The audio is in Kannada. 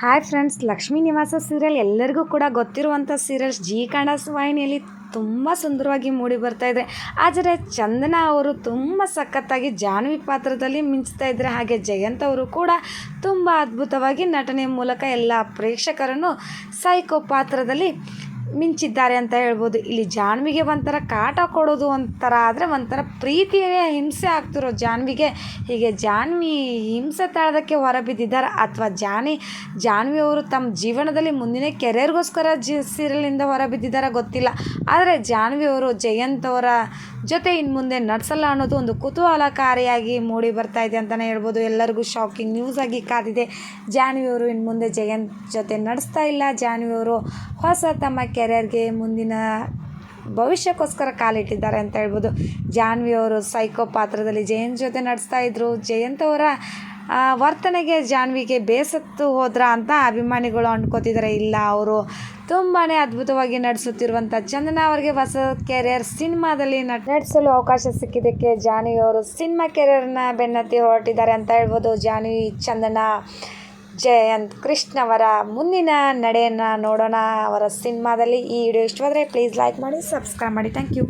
ಹಾಯ್ ಫ್ರೆಂಡ್ಸ್, ಲಕ್ಷ್ಮೀ ನಿವಾಸ ಸೀರಿಯಲ್ ಎಲ್ಲರಿಗೂ ಕೂಡ ಗೊತ್ತಿರುವಂಥ ಸೀರಿಯಲ್ಸ್ ಜಿ ಕನ್ನಡ ವಾಹಿನಿಯಲ್ಲಿ ತುಂಬ ಸುಂದರವಾಗಿ ಮೂಡಿ ಬರ್ತಾ ಇದೆ. ಆದರೆ ಚಂದನ ಅವರು ತುಂಬ ಸಖತ್ತಾಗಿ ಜಾನ್ವಿ ಪಾತ್ರದಲ್ಲಿ ಮಿಂಚ್ತಾ ಇದ್ದಾರೆ ಹಾಗೆ ಜಯಂತ್ ಅವರು ಕೂಡ ತುಂಬ ಅದ್ಭುತವಾಗಿ ನಟನೆ ಮೂಲಕ ಎಲ್ಲ ಪ್ರೇಕ್ಷಕರನ್ನು ಸೈಕೋ ಪಾತ್ರದಲ್ಲಿ ಮಿಂಚಿದ್ದಾರೆ ಅಂತ ಹೇಳ್ಬೋದು. ಇಲ್ಲಿ ಜಾನ್ವಿಗೆ ಒಂಥರ ಕಾಟ ಕೊಡೋದು ಒಂಥರ ಆದರೆ ಒಂಥರ ಪ್ರೀತಿಯೇ ಹಿಂಸೆ ಆಗ್ತಿರೋ ಜಾನ್ವಿಗೆ. ಹೀಗೆ ಜಾನ್ವಿ ಹಿಂಸೆ ತಾಳೋದಕ್ಕೆ ಹೊರಬಿದ್ದಿದ್ದಾರೆ. ಅಥವಾ ಜಾನಿ, ಜಾನ್ವಿ ಅವರು ತಮ್ಮ ಜೀವನದಲ್ಲಿ ಮುಂದಿನ ಕೆರಿಯರ್ಗೋಸ್ಕರ ಜಿ ಸೀರಿಯಲಿಂದ ಹೊರಬಿದ್ದಿದ್ದಾರೆ ಗೊತ್ತಿಲ್ಲ. ಆದರೆ ಜಾನ್ವಿ ಅವರು ಜಯಂತ್ ಅವರ ಜೊತೆ ಇನ್ನು ಮುಂದೆ ನಡೆಸಲ್ಲ ಅನ್ನೋದು ಒಂದು ಕುತೂಹಲಕಾರಿಯಾಗಿ ಮೂಡಿ ಬರ್ತಾ ಇದೆ ಅಂತಲೇ ಹೇಳ್ಬೋದು. ಎಲ್ಲರಿಗೂ ಶಾಕಿಂಗ್ ನ್ಯೂಸ್ ಆಗಿ ಕಾದಿದೆ. ಜಾನ್ವಿ ಅವರು ಇನ್ನು ಮುಂದೆ ಜಯಂತ್ ಜೊತೆ ನಡೆಸ್ತಾ ಇಲ್ಲ. ಜಾನ್ವಿ ಅವರು ಹೊಸ ತಮ್ಮ ಕೆರಿಯರ್ಗೆ ಮುಂದಿನ ಭವಿಷ್ಯಕ್ಕೋಸ್ಕರ ಕಾಲಿಟ್ಟಿದ್ದಾರೆ ಅಂತ ಹೇಳ್ಬೋದು. ಜಾನ್ವಿ ಅವರು ಸೈಕೋ ಪಾತ್ರದಲ್ಲಿ ಜಯಂತ್ ಜೊತೆ ನಡೆಸ್ತಾ ಇದ್ರು. ಜಯಂತ್ ಅವರ ವರ್ತನೆಗೆ ಜಾನ್ವಿಗೆ ಬೇಸತ್ತು ಹೋದ್ರ ಅಂತ ಅಭಿಮಾನಿಗಳು ಅಂದ್ಕೋತಿದ್ದಾರೆ ಇಲ್ಲ, ಅವರು ತುಂಬಾ ಅದ್ಭುತವಾಗಿ ನಡೆಸುತ್ತಿರುವಂಥ ಚಂದನ ಅವರಿಗೆ ಹೊಸ ಕೆರಿಯರ್ ಸಿನಿಮಾದಲ್ಲಿ ನಟಿಸಲು ಅವಕಾಶ ಸಿಕ್ಕಿದ್ದಕ್ಕೆ ಜಾನ್ವಿ ಅವರು ಸಿನಿಮಾ ಕೆರಿಯರ್ನ ಬೆನ್ನತ್ತಿ ಹೊರಟಿದ್ದಾರೆ ಅಂತ ಹೇಳ್ಬೋದು. ಜಾನ್ವಿ, ಚಂದನ ಜಯಂತ್ ಕೃಷ್ಣ ಅವರ ಮುಂದಿನ ನಡೆಯನ್ನು ನೋಡೋಣ ಅವರ ಸಿನಿಮಾದಲ್ಲಿ ಈ ವಿಡಿಯೋ ಇಷ್ಟವಾದರೆ ಪ್ಲೀಸ್ ಲೈಕ್ ಮಾಡಿ ಸಬ್ಸ್ಕ್ರೈಬ್ ಮಾಡಿ. Thank you